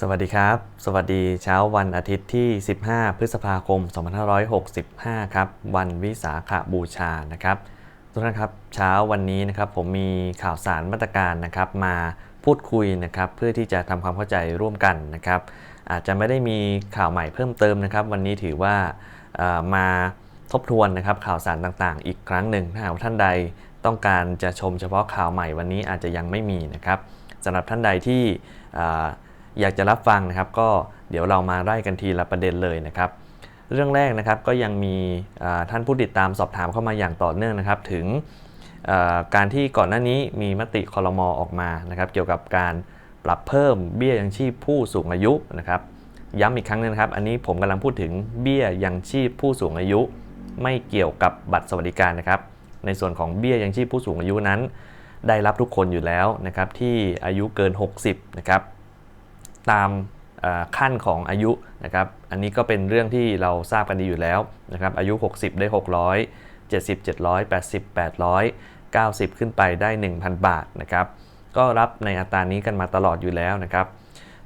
สวัสดีครับ สวัสดีเช้าวันอาทิตย์ที่ 15 พฤษภาคม 2565 ครับ วันวิสาขบูชานะครับทุกท่านครับเช้าวันนี้นะครับผมมีข่าวสารมาตรการนะครับมาพูดคุยนะครับเพื่อที่จะทำความเข้าใจร่วมกันนะครับ อาจจะไม่ได้มีข่าวใหม่เพิ่มเติมนะครับ วันนี้ถือว่ามาทบทวนนะครับข่าวสารต่างๆ อีกครั้งหนึ่งถ้าหากท่านใดต้องการจะชมเฉพาะข่าวใหม่วันนี้อาจจะยังไม่มีนะครับสำหรับท่านใดที่ อยากจะรับฟังนะครับ ก็เดี๋ยวเรามาไล่กันทีละประเด็นเลยนะครับ เรื่องแรกนะครับก็ยังมีท่านผู้ติดตามสอบถามเข้ามาอย่างต่อเนื่องนะครับ ถึงการที่ก่อนหน้านี้มีมติคอรมอออกมานะครับ เกี่ยวกับการปรับเพิ่มเบี้ยยังชีพผู้สูงอายุนะครับ ย้ำอีกครั้งหนึงนะครับ อันนี้ผมกำลังพูดถึงเบี้ยยังชีพผู้สูงอายุ ไม่เกี่ยวกับบัตรสวัสดิการนะครับ ในส่วนของเบี้ยยังชีพผู้สูงอายุนั้น ได้รับทุกคนอยู่แล้วนะครับที่อายุเกิน 60นะครับ ตามขั้นของอายุนะครับอันนี้ก็เป็นเรื่องที่เราทราบกันดีอยู่แล้วนะครับอายุ 60 ได้ 600 70 700 80 800 90 ขึ้นไปได้ 1,000 บาทนะครับก็รับในอัตรานี้กันมาตลอดอยู่แล้วนะครับ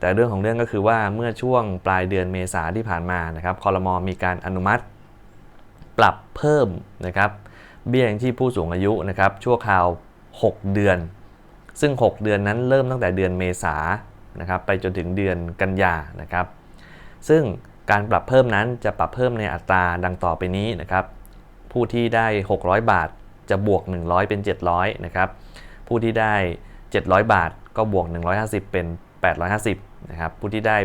แต่เรื่องของเรื่องก็คือว่าเมื่อช่วงปลายเดือนเมษาที่ผ่านมานะครับคอรมอมีการอนุมัติ ปรับเพิ่มนะครับเบี้ยยังชีพผู้สูงอายุนะครับชั่วคราว 6 เดือน ซึ่ง 6 เดือนนั้นเริ่มตั้งแต่เดือนเมษา นะครับไปจนถึงเดือนกันยานะครับ ซึ่งการปรับเพิ่มนั้นจะปรับเพิ่มในอัตราดังต่อไปนี้นะครับ ผู้ที่ได้ 600 บาทจะบวก 100 เป็น 700นะครับผู้ที่ได้ 700 บาทก็บวก 150 เป็น 850นะครับผู้ที่ได้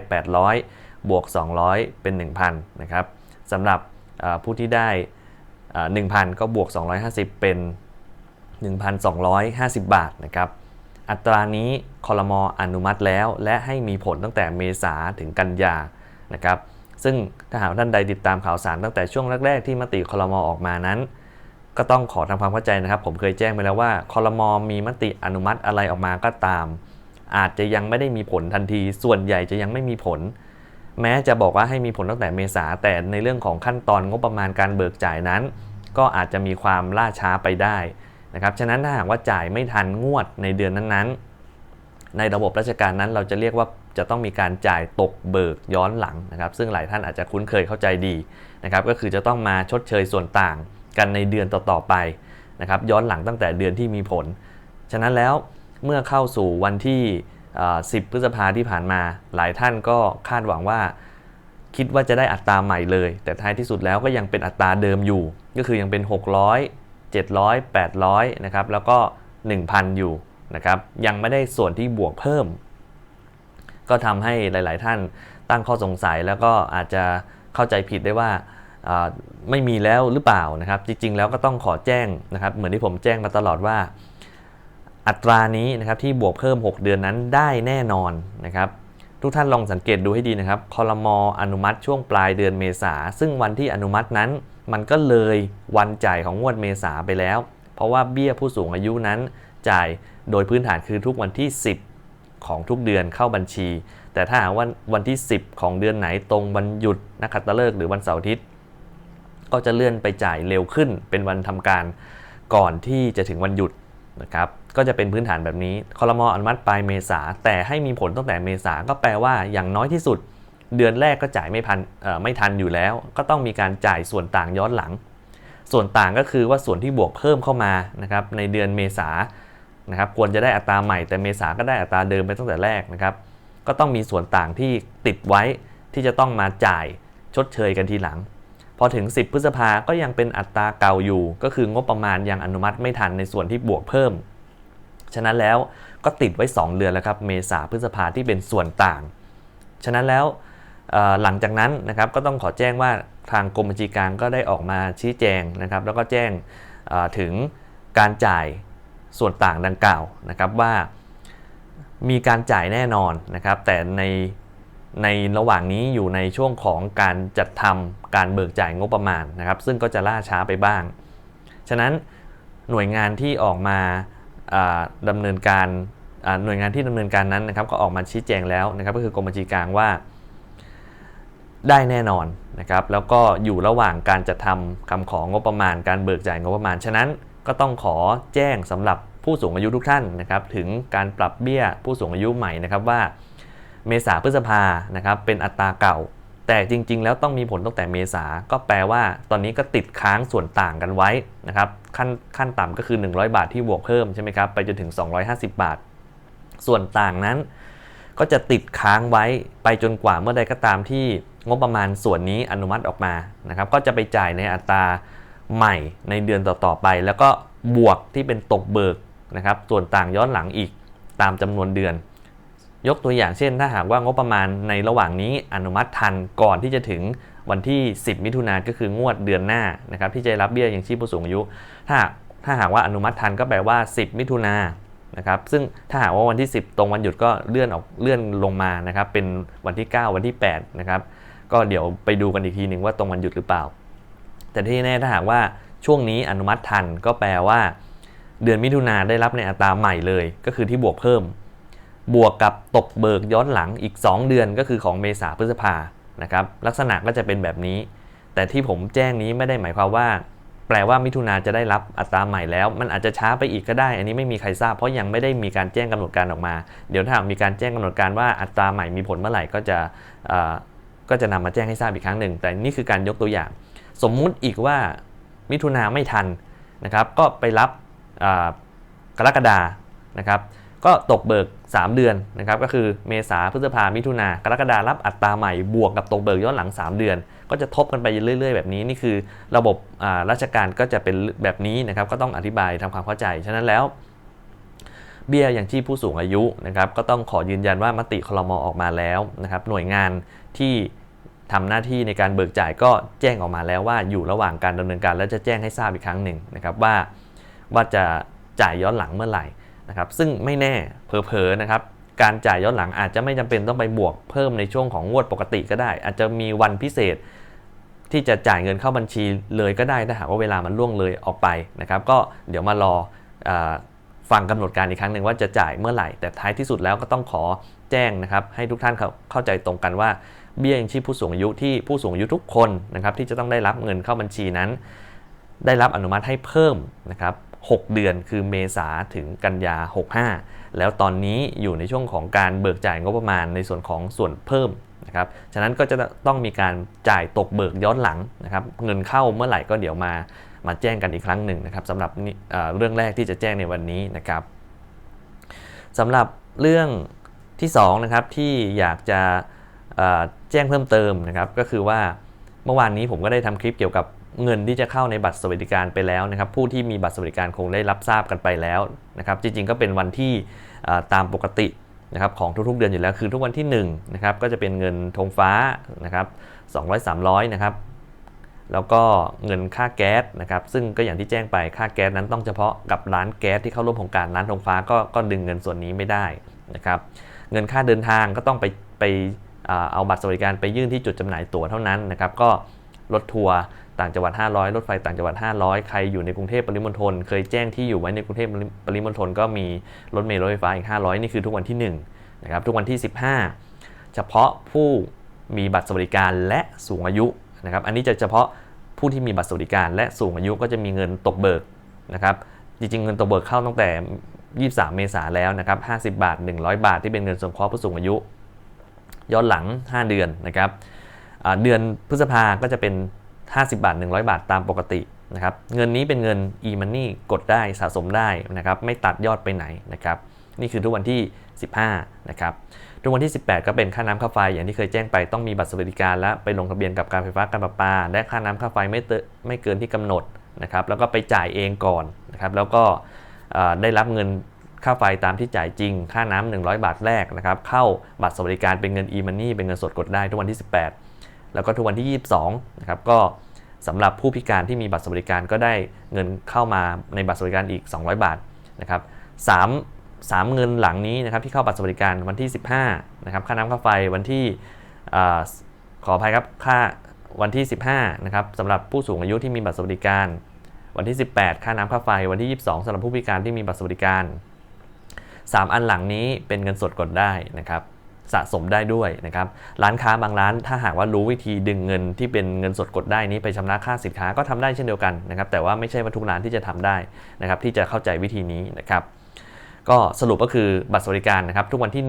800 บวก 200 เป็น 1,000นะครับสำหรับผู้ที่ได้เอ่อ1,000 ก็บวก 250 เป็น 1,250 บาทนะครับ อัตรานี้คอรมออนุมัติแล้ว และให้มีผลตั้งแต่เมษาถึงกันยานะครับซึ่งถ้าหากท่านใดติดตามข่าวสารตั้งแต่ช่วงแรกๆที่มติคอรมอออกมานั้น ก็ต้องขอทำความเข้าใจนะครับ ผมเคยแจ้งไปแล้วว่าคอรมอมีมติอนุมัติอะไรออกมาก็ตาม อาจจะยังไม่ได้มีผลทันที ส่วนใหญ่จะยังไม่มีผล แม้จะบอกว่าให้มีผลตั้งแต่เมษาแต่ในเรื่องของขั้นตอนงบประมาณการเบิกจ่ายนั้น ก็อาจจะมีความล่าช้าไปได้ นะครับฉะนั้นถ้าหากว่าจ่ายไม่ทันงวดในเดือนนั้นๆ ในระบบราชการนั้นเราจะเรียกว่าจะต้องมีการจ่ายตกเบิกย้อนหลังนะครับ ซึ่งหลายท่านอาจจะคุ้นเคยเข้าใจดีนะครับก็คือจะต้องมาชดเชยส่วนต่างกันในเดือนต่อๆไปนะครับย้อนหลังตั้งแต่เดือนที่มีผล ฉะนั้นแล้วเมื่อเข้าสู่วันที่ 10 พฤษภาที่ผ่านมา หลายท่านก็คาดหวังว่า คิดว่าจะได้อัตราใหม่เลย แต่ท้ายที่สุดแล้วก็ยังเป็นอัตราเดิมอยู่ ก็คือยังเป็น 600 700 800นะครับแล้วก็ 1,000 อยู่นะครับยังไม่ได้ส่วนที่บวกเพิ่ม ก็ทำให้หลาย ๆ ท่านตั้งข้อสงสัยแล้วก็อาจจะเข้าใจผิดได้ว่าไม่มีแล้วหรือเปล่านะครับ จริง ๆ แล้วก็ต้องขอแจ้งนะครับ เหมือนที่ผมแจ้งมาตลอดว่า อัตรานี้นะครับที่บวกเพิ่ม 6 เดือนนั้นได้แน่นอนนะครับ ทุกท่านลองสังเกตดูให้ดีนะครับคอรมออนุมัติช่วงปลายเดือนเมษา ซึ่งวันที่อนุมัตินั้น มันก็เลยวันจ่ายของงวดเมษาไปแล้ว เพราะว่าเบี้ยผู้สูงอายุนั้น จ่ายโดยพื้นฐานคือทุกวันที่ 10 ของทุกเดือนเข้าบัญชี แต่ถ้าหากว่าวันที่ 10 ของเดือนไหนตรงวันหยุดนักขัตฤกษ์หรือวันเสาร์อาทิตย์ก็จะเลื่อนไปจ่ายเร็วขึ้นเป็นวันทำการก่อนที่จะถึงวันหยุด นะครับก็จะเป็นพื้นฐานแบบนี้คอรมออนุมัติปลายเมษาแต่ให้มีผลตั้งแต่เมษาก็แปลว่าอย่างน้อยที่สุด เดือนแรกก็จ่ายไม่พันไม่ทันอยู่แล้ว ก็ต้องมีการจ่ายส่วนต่างย้อนหลัง ส่วนต่างก็คือว่าส่วนที่บวกเพิ่มเข้ามานะครับในเดือนเมษานะครับควรจะได้อัตราใหม่แต่เมษาก็ได้อัตราเดิมไปตั้งแต่แรกนะครับก็ต้องมีส่วนต่างที่ติดไว้ที่จะต้องมาจ่ายชดเชยกันทีหลัง พอถึง 10 พฤษภาก็ยังเป็นอัตราเก่าอยู่ ก็คืองบประมาณยังอนุมัติไม่ทันในส่วนที่บวกเพิ่ม ฉะนั้นแล้วก็ติดไว้ 2 เดือนแล้วครับ เมษาพฤษภาที่เป็นส่วนต่าง ฉะนั้นแล้วหลังจากนั้นนะครับก็ต้องขอแจ้งว่าทางกรมบัญชีกลางก็ได้ออกมาชี้แจงนะครับ แล้วก็แจ้งถึงการจ่ายส่วนต่างดังกล่าวนะครับว่ามีการจ่ายแน่นอนนะครับ แต่ใน ในระหว่างนี้อยู่ในช่วงของการจัดทำการเบิกจ่ายงบประมาณนะครับ ซึ่งก็จะล่าช้าไปบ้าง ฉะนั้นหน่วยงานที่ออกมาอ่าดำเนินการหน่วยงานที่ดำเนินการนั้นนะครับ ก็ออกมาชี้แจงแล้วนะครับ ก็คือกรมบัญชีกลางว่า ได้แน่นอนนะครับ แล้วก็อยู่ระหว่างการจัดทำคำของงบประมาณ การเบิกจ่ายงบประมาณ ฉะนั้นก็ต้องขอแจ้งสำหรับผู้สูงอายุทุกท่านนะครับ ถึงการปรับเบี้ยผู้สูงอายุใหม่นะครับว่า เมษาพฤษภานะครับเป็นอัตราเก่า แต่จริง ๆ แล้วต้องมีผลตั้งแต่เมษาก็แปลว่า ตอนนี้ก็ติดค้างส่วนต่างกันไว้นะครับขั้นขั้นต่ำก็คือ 100 บาทที่บวกเพิ่มใช่ไหมครับไปจนถึง 250 บาท ส่วนต่างนั้น ก็จะติดค้างไว้ไปจนกว่าเมื่อใดก็ตามที่งบประมาณส่วนนี้อนุมัติออกมานะครับก็จะไปจ่ายในอัตราใหม่ในเดือนต่อๆไป แล้วก็บวกที่เป็นตกเบิกนะครับส่วนต่างย้อนหลังอีกตามจำนวนเดือน ยกตัวอย่างเช่น ถ้าหากว่างบประมาณในระหว่างนี้อนุมัติทันก่อนที่จะถึงวันที่ 10 มิถุนายนก็คืองวดเดือนหน้านะครับที่จะรับเบี้ยยังชีพผู้สูงอายุ ถ้าถ้าหากว่าอนุมัติทันก็แปลว่า 10 มิถุนายนนะครับซึ่งถ้าหากว่าวันที่ 10 ตรงวันหยุดก็เลื่อนออกเลื่อนลงมานะครับเป็นวันที่ 9 วันที่8นะครับก็เดี๋ยวไปดูกันอีกทีหนึ่งว่าตรงวันหยุดหรือเปล่า แต่ที่แน่ถ้าหากว่าช่วงนี้อนุมัติทันก็แปลว่า เดือนมิถุนาได้รับในอัตราใหม่เลย ก็คือที่บวกเพิ่ม บวกกับตกเบิกย้อนหลังอีก 2 เดือนก็คือของเมษาพฤษภานะครับลักษณะก็จะเป็นแบบนี้ แต่ที่ผมแจ้งนี้ไม่ได้หมายความว่า แปลว่ามิถุนาจะได้รับอัตราใหม่แล้ว มันอาจจะช้าไปอีกก็ได้ อันนี้ไม่มีใครทราบเพราะยังไม่ได้มีการแจ้งกำหนดการออกมา เดี๋ยวถ้ามีการแจ้งกำหนดการว่าอัตราใหม่มีผลเมื่อไหร่ก็จะก็จะนำมาแจ้งให้ทราบอีกครั้งหนึ่ง แต่นี่คือการยกตัวอย่าง สมมุติอีกว่ามิถุนาไม่ทันนะครับก็ไปรับกรกฎานะครับ ก็ตกเบิก 3 เดือนนะครับก็คือเมษาพฤษภามิถุนากรกฎารับอัตราใหม่บวกกับตกเบิกย้อนหลัง 3 เดือน ก็จะทบกันไปเรื่อย ๆ แบบนี้นี่คือระบบอ่าราชการก็จะเป็นแบบนี้นะครับก็ต้องอธิบายทำความเข้าใจ ฉะนั้นแล้วเบี้ยอย่างที่ผู้สูงอายุนะครับก็ต้องขอยืนยันว่ามติคลมออกมาแล้วนะครับหน่วยงานที่ทำหน้าที่ในการเบิกจ่ายก็แจ้งออกมาแล้วว่าอยู่ระหว่างการดำเนินการ และจะแจ้งให้ทราบอีกครั้งหนึ่งนะครับว่าว่าจะจ่ายย้อนหลังเมื่อไหร่ นะครับซึ่งไม่แน่เผลอๆนะครับการจ่ายย้อนหลังอาจจะไม่จำเป็นต้องไปบวกเพิ่มในช่วงของงวดปกติก็ได้ อาจจะมีวันพิเศษ ที่จะจ่ายเงินเข้าบัญชีเลยก็ได้ถ้าหากว่าเวลามันล่วงเลยออกไปนะครับ ก็เดี๋ยวมารออฟังกำหนดการอีกครั้งหนึ่งว่าจะจ่ายเมื่อไหร่ แต่ท้ายที่สุดแล้วก็ต้องขอแจ้งนะครับให้ทุกท่านเข้าเข้าใจตรงกันว่าเบี้ยยังชีพผู้สูงอายุที่ผู้สูงอายุทุกคนนะครับที่จะต้องได้รับเงินเข้าบัญชีนั้น ได้รับอนุมัติให้เพิ่มนะครับ 6 เดือนคือเมษาถึงกันยา 65 แล้วตอนนี้อยู่ในช่วงของการเบิกจ่ายงบประมาณในส่วนของส่วนเพิ่มนะครับ ฉะนั้นก็จะต้องมีการจ่ายตกเบิกย้อนหลังนะครับ เงินเข้าเมื่อไหร่ก็เดี๋ยวมามาแจ้งกันอีกครั้งหนึ่งนะครับสำหรับเรื่องแรกที่จะแจ้งในวันนี้นะครับสำหรับเรื่องที่2นะครับที่อยากจะแจ้งเพิ่มเติมนะครับก็คือว่าเมื่อวานนี้ผมก็ได้ทำคลิปเกี่ยวกับ เงินที่จะเข้าในบัตรสวัสดิการไปแล้วนะครับ ผู้ที่มีบัตรสวัสดิการคงได้รับทราบกันไปแล้วนะครับ จริงๆก็เป็นวันที่ตามปกตินะครับของทุกๆเดือนอยู่แล้วคือทุกวันที่1นะครับก็จะเป็นเงินธงฟ้านะครับ200 300นะครับแล้วก็เงินค่าแก๊สนะครับซึ่งก็อย่างที่แจ้งไปค่าแก๊สนั้นต้องเฉพาะกับร้านแก๊สที่เข้าร่วมโครงการร้านธงฟ้าก็ก็ดึงเงินส่วนนี้ไม่ได้นะครับเงินค่าเดินทางก็ต้องไปไปเอาบัตรสวัสดิการไปยื่นที่จุดจำหน่ายตั๋วเท่านั้นนะครับก็รถทัวร์ ต่างจังหวัด 500 รถไฟต่างจังหวัด 500 ใครอยู่ในกรุงเทพปริมณฑลเคยแจ้งที่อยู่ไว้ในกรุงเทพปริมณฑลก็มีรถเมล์รถไฟฟ้าอีก 500 นี่คือทุกวันที่1นะครับทุกวันที่ 15 เฉพาะผู้มีบัตรสวัสดิการและสูงอายุนะครับอันนี้จะเฉพาะผู้ที่มีบัตรสวัสดิการ และสูงอายุก็จะมีเงินตกเบิกนะครับจริงๆเงินตกเบิกเข้าตั้งแต่ 23 เมษายนแล้วนะครับ50 บาท 100 บาทที่เป็นเงินสงเคราะห์ผู้สูงอายุย้อนหลัง 5 เดือนนะครับเดือนพฤษภาก็จะเป็น 50 บาท 100 บาทตามปกตินะครับเงินนี้เป็นเงิน e-money กดได้สะสมได้นะครับไม่ตัดยอดไปไหนนะครับนี่คือทุกวันที่ 15 นะครับทุกวันที่ 18 ก็เป็นค่าน้ำค่าไฟอย่างที่เคยแจ้งไปต้องมีบัตรสวัสดิการและไปลงทะเบียนกับการไฟฟ้าการประปา และค่าน้ำค่าไฟไม่เตไม่เกินที่กำหนดนะครับแล้วก็ไปจ่ายเองก่อนนะครับแล้วก็ได้รับเงินค่าไฟตามที่จ่ายจริง ค่าน้ำ100 บาทแรกนะครับ เข้าบัตรสวัสดิการเป็นเงิน e-money เป็นเงินสดกดได้ทุกวันที่ 18 แล้วก็ทุกวันที่ 22 นะครับ ก็สำหรับผู้พิการที่มีบัตรสวัสดิการก็ได้เงินเข้ามาในบัตรสวัสดิการอีก 200 บาทนะครับสามสามเงินหลังนี้นะครับที่เข้าบัตรสวัสดิการวันที่ 15 นะครับ ค่าน้ำค่าไฟวันที่ขออภัยครับค่าวันที่ 15 นะครับสำหรับผู้สูงอายุที่มีบัตรสวัสดิการ วันที่ 18 ค่าน้ำค่าไฟวันที่ 22สำหรับผู้พิการที่มีบัตรสวัสดิการ 3 อันหลังนี้เป็นเงินสดกดได้นะครับ สะสมได้ด้วยนะครับร้านค้าบางร้านถ้าหากว่ารู้วิธีดึงเงินที่เป็นเงินสดกดได้นี้ไปชำระค่าสินค้าก็ทำได้เช่นเดียวกันนะครับแต่ว่าไม่ใช่ว่าทุกร้านที่จะทำได้นะครับที่จะเข้าใจวิธีนี้นะครับก็สรุปก็คือบัตรสวัสดิการนะครับทุกวันที่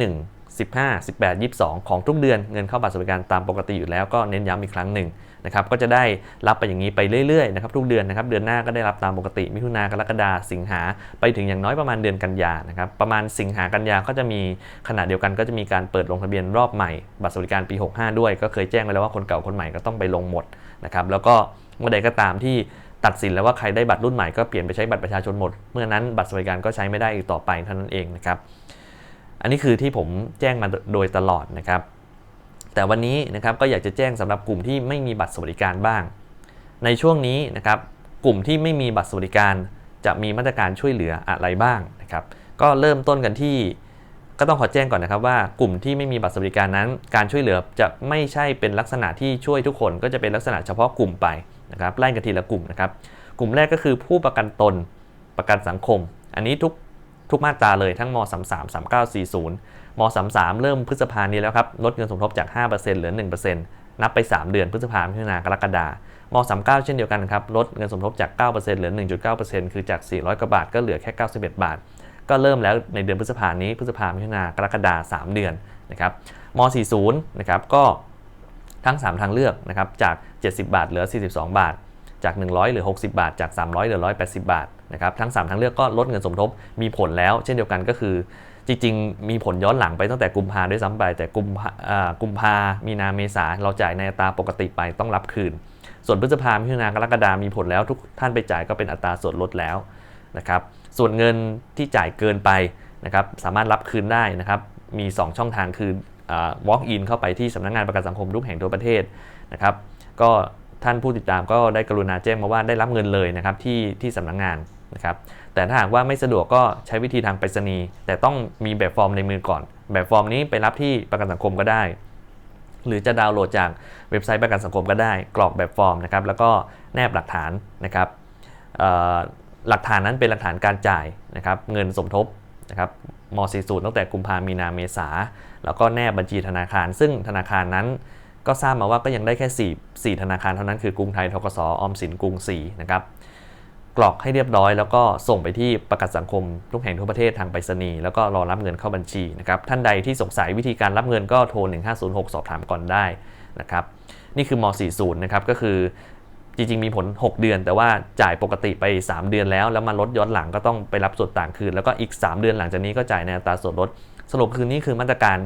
15 18 22 ของทุกเดือนเงินเข้าบัตรสวัสดิการตามปกติอยู่แล้วก็เน้นย้ำอีกครั้งหนึ่งนะครับก็จะได้รับไปอย่างนี้ไปเรื่อยๆนะครับทุกเดือนนะครับเดือนหน้าก็ได้รับตามปกติ มิถุนากรกฎาสิงหาไปถึงอย่างน้อยประมาณเดือนกันยานะครับประมาณสิงหากันยาก็จะมีขณะเดียวกันก็จะมีการเปิดลงทะเบียนรอบใหม่ บัตรสวัสดิการปี 65 ด้วย ก็เคยแจ้งไว้แล้วว่าคนเก่าคนใหม่ก็ต้องไปลงหมดนะครับแล้วก็เมื่อใดก็ตามที่ตัดสินแล้วว่าใครได้บัตรรุ่นใหม่ก็เปลี่ยนไปใช้บัตรประชาชนหมด เมื่อนั้นบัตรสวัสดิการก็ใช้ไม่ได้อีกต่อไปเท่านั้นเองนะครับ อันนี้คือที่ผมแจ้งมาโดยตลอดนะครับ แต่วันนี้นะครับก็อยากจะแจ้งสำหรับกลุ่มที่ไม่มีบัตรสวัสดิการบ้าง ในช่วงนี้นะครับกลุ่มที่ไม่มีบัตรสวัสดิการจะมีมาตรการช่วยเหลืออะไรบ้างนะครับก็เริ่มต้นกันที่ก็ต้องขอแจ้งก่อนนะครับว่ากลุ่มที่ไม่มีบัตรสวัสดิการนั้น การช่วยเหลือจะไม่ใช่เป็นลักษณะที่ช่วยทุกคน ก็จะเป็นลักษณะเฉพาะกลุ่มไปนะครับไล่กันทีละกลุ่มนะครับกลุ่มแรกก็คือผู้ประกันตนประกันสังคม อันนี้ทุก ทุกมาตราเลยทั้งม 33 3940 ม 33 เริ่มพฤษภานี้แล้วครับ ลดเงินสมทบจาก 5%เหลือ 1%นับไป 3 เดือนพฤษภาคมมิถุนากรกฎาคม39 เช่นเดียวกันครับ ลดเงินสมทบจาก 9%เหลือ 1.9%คือจาก 400 กว่าบาทก็เหลือแค่ 91 บาท ก็เริ่มแล้วในเดือนพฤษภานี้พฤษภาคมมิถุนากรกฎาคม3เดือนนะครับม 40 นะครับก็ทั้ง 3 ทางเลือกนะครับจาก 70 บาทเหลือ 42 บาท จาก 100 เหลือ 60 บาท จาก 300 เหลือ 180 บาท นะครับทั้ง 3 ทางเลือกก็ลดเงินสมทบมีผลแล้ว เช่นเดียวกันก็คือจริงๆ มีผลย้อนหลังไปตั้งแต่กุมภาด้วยซ้ำไป แต่กุมอ่ากุมภามีนาเมษาเราจ่ายในอัตราปกติไปต้องรับคืน ส่วนพฤษภามิถุนากรกฎามีผลแล้วทุกท่านไปจ่ายก็เป็นอัตราส่วนลดแล้วนะครับส่วนเงินที่จ่ายเกินไปนะครับสามารถรับคืนได้นะครับมี 2 ช่องทางคืออ่า walk in เข้าไปที่สำนักงานประกันสังคมทุกแห่งทั่วประเทศนะครับก็ท่านผู้ติดตามก็ได้กรุณาแจ้งมาว่าได้รับเงินเลยนะครับที่ที่สำนักงาน นะครับแต่ถ้าหากว่าไม่สะดวกก็ใช้วิธีทางไปรษณีย์แต่ต้องมีแบบฟอร์มในมือก่อน แบบฟอร์มนี้ไปรับที่ประกันสังคมก็ได้ หรือจะดาวน์โหลดจากเว็บไซต์ประกันสังคมก็ได้ กรอกแบบฟอร์มนะครับแล้วก็แนบหลักฐานนะครับหลักฐานนั้นเป็นหลักฐานการจ่ายนะครับเงินสมทบนะครับม .40 ตั้งแต่กุมภามีนาเมษาแล้วก็แนบบัญชีธนาคาร ซึ่งธนาคารนั้นก็ทราบมาว่าก็ยังได้แค่ 4 4 ธนาคารเท่านั้นคือกรุงไทยทกสออมสินกรุงศรีนะครับ กรอกให้เรียบร้อย แล้วก็ส่งไปที่ประกันสังคมทุกแห่งทั่วประเทศทางไปรษณีย์แล้วก็รอรับเงินเข้าบัญชีนะครับท่านใดที่สงสัยวิธีการรับเงินก็โทร 1506 สอบถามก่อนได้นะครับนี่คือม .40 นะครับก็คือจริงๆ มีผล 6 เดือน แต่ว่าจ่ายปกติไป 3 เดือนแล้ว แล้วมาลดย้อนหลังก็ต้องไปรับส่วนต่างคืน แล้วก็อีก 3 เดือนหลังจากนี้ก็จ่ายในอัตราส่วนลด สรุปคือนี่คือมาตรการ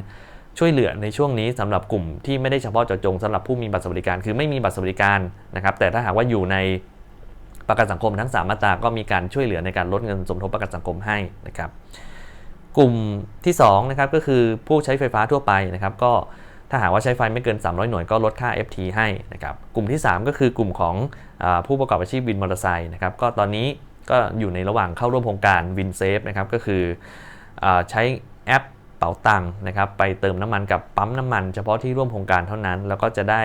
ช่วยเหลือในช่วงนี้สำหรับกลุ่มที่ไม่ได้เฉพาะเจาะจงสำหรับผู้มีบัตรสวัสดิการ คือไม่มีบัตรสวัสดิการนะครับแต่ถ้าหากว่าอยู่ใน ประกันสังคมทั้ง 3 มาตราก็มีการช่วยเหลือในการลดเงินสมทบประกันสังคมให้นะครับกลุ่มที่2นะครับก็คือผู้ใช้ไฟฟ้าทั่วไปนะครับก็ถ้าหากว่าใช้ไฟไม่เกิน 300 หน่วยก็ลดค่า FT ให้นะครับกลุ่มที่ 3 ก็คือกลุ่มของอผู้ประกอบอาชีพวินมอเตอร์ไซค์นะครับก็ตอนนี้ก็อยู่ในระหว่างเข้าร่วมโครงการวินเซฟนะครับก็คืออใช้แอปเป๋าตังค์นะครับไปเติมน้ำมันกับปั๊มน้ำมัน เฉพาะที่ร่วมโครงการเท่านั้น แล้วก็จะได้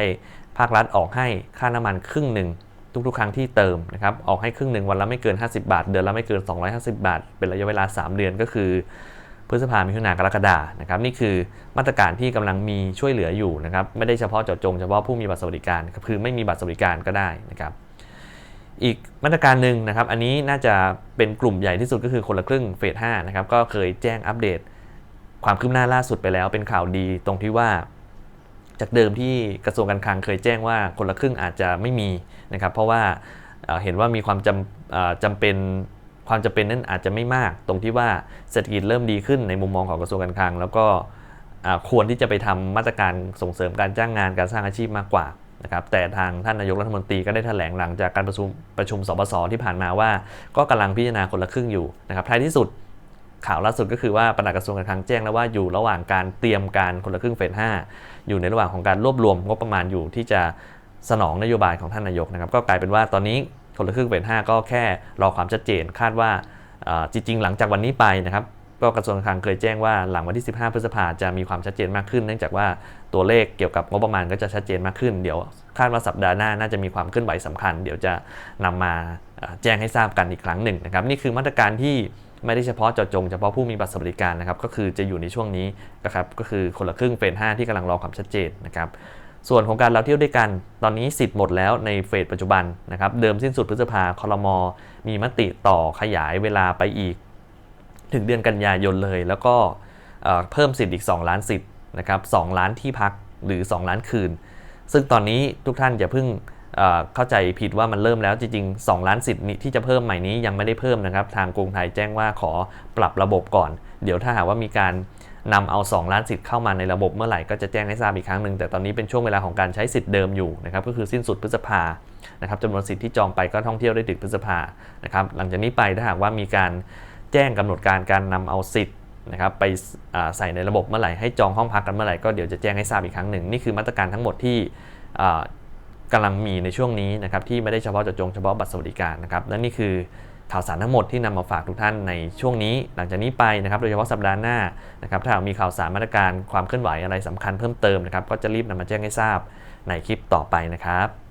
ภาครัฐออกให้ค่าน้ำมันครึ่งหนึ่ง ทุกๆ ครั้งที่เติมนะครับออกให้ครึ่งหนึ่งวันละไม่เกิน 50 บาท เดือนละไม่เกิน 250 บาท เป็นระยะเวลา 3 เดือนก็คือ พฤษภาคมมิถุนากรกฎานะครับนี่คือมาตรการที่กำลังมีช่วยเหลืออยู่นะครับไม่ได้เฉพาะเจาะจงเฉพาะผู้มีบัตรสวัสดิการคือไม่มีบัตรสวัสดิการก็ได้นะครับอีกมาตรการหนึ่งนะครับ อันนี้น่าจะเป็นกลุ่มใหญ่ที่สุดก็คือคนละครึ่งเฟส5นะครับก็เคยแจ้งอัปเดต ความคืบหน้าล่าสุดไปแล้ว เป็นข่าวดีตรงที่ว่า จากเดิมที่กระทรวงการคลังเคยแจ้งว่าคนละครึ่งอาจจะไม่มีนะครับ เพราะว่าเห็นว่ามีความจำเอ่อจำเป็นความจำเป็นนั้นอาจจะไม่มาก ตรงที่ว่าเศรษฐกิจเริ่มดีขึ้นในมุมมองของกระทรวงการคลัง แล้วก็ควรที่จะไปทำมาตรการส่งเสริมการจ้างงานการสร้างอาชีพมากกว่านะครับแต่ทางท่านนายกรัฐมนตรีก็ได้แถลงหลังจากการประชุมประชุมสบสที่ผ่านมาว่า ก็กำลังพิจารณาคนละครึ่งอยู่นะครับท้ายที่สุด ข่าวล่าสุดก็คือว่าปลัดกระทรวงการคลังแจ้งแล้วว่าอยู่ระหว่างการเตรียมการคนละครึ่งเฟส5อยู่ในระหว่างของการรวบรวมงบประมาณอยู่ที่จะสนองนโยบายของท่านนายกนะครับก็กลายเป็นว่าตอนนี้คนละครึ่งเฟส5ก็แค่รอความชัดเจนคาดว่าจริง ๆ หลังจากวันนี้ไปนะครับก็กระทรวงการคลังเคยแจ้งว่าหลังวันที่ 15 พฤษภาจะมีความชัดเจนมากขึ้น เนื่องจากว่าตัวเลขเกี่ยวกับงบประมาณก็จะชัดเจนมากขึ้น เดี๋ยวคาดว่าสัปดาห์หน้าน่าจะมีความเคลื่อนไหวสำคัญ เดี๋ยวจะนำมาแจ้งให้ทราบกันอีกครั้งหนึ่งนะครับนี่คือมาตรการที่ ไม่ได้เฉพาะเจาะจงเฉพาะผู้มีบัตรสวัสดิการนะครับก็คือจะอยู่ในช่วงนี้นะครับก็คือคนละครึ่งเฟส5ที่กำลังรอความชัดเจนนะครับส่วนของการเราเที่ยวด้วยกัน ตอนนี้สิทธิ์หมดแล้วในเฟสปัจจุบันนะครับเดิมสิ้นสุดพฤษภาคลมมีมติต่อขยายเวลาไปอีก ถึงเดือนกันยายนเลย แล้วก็เอ่อเพิ่มสิทธิ์อีก 2 ล้านสิทธิ์นะครับ2ล้านที่พักหรือ 2 ล้านคืน ซึ่งตอนนี้ทุกท่านอย่าเพิ่ง เข้าใจผิดว่ามันเริ่มแล้วจริงๆ 2 ล้านสิทธิ์ที่จะเพิ่มใหม่นี้ยังไม่ได้เพิ่มนะครับ ทางกรุงไทยแจ้งว่าขอปรับระบบก่อน เดี๋ยวถ้าหากว่ามีการนำเอา 2 ล้านสิทธิ์เข้ามาในระบบเมื่อไหร่ก็จะแจ้งให้ทราบอีกครั้งหนึ่งแต่ตอนนี้เป็นช่วงเวลาของการใช้สิทธิ์เดิมอยู่นะครับก็คือสิ้นสุดพฤษภานะครับจำนวนสิทธิ์ที่จองไปก็ท่องเที่ยวได้ถึงพฤษภานะครับหลังจากนี้ไปถ้าหากว่ามีการแจ้งกำหนดการการนำเอาสิทธิ์นะครับไปใส่ในระบบเมื่อไหร่ให้จองห้องพักกันเมื่อไหร่ก็เดี๋ยวจะแจ้งให้ทราบอีกครั้งหนึ่งนี่คือมาตรการทั้งหมดที่ กำลังมีในช่วงนี้นะครับที่ไม่ได้เฉพาะเจาะจงเฉพาะบัตรสวัสดิการนะครับและนี่คือข่าวสารทั้งหมดที่นำมาฝากทุกท่านในช่วงนี้ หลังจากนี้ไปนะครับโดยเฉพาะสัปดาห์หน้านะครับถ้าหากมีข่าวสารมาตรการความเคลื่อนไหวอะไรสำคัญเพิ่มเติมนะครับก็จะรีบนำมาแจ้งให้ทราบในคลิปต่อไปนะครับ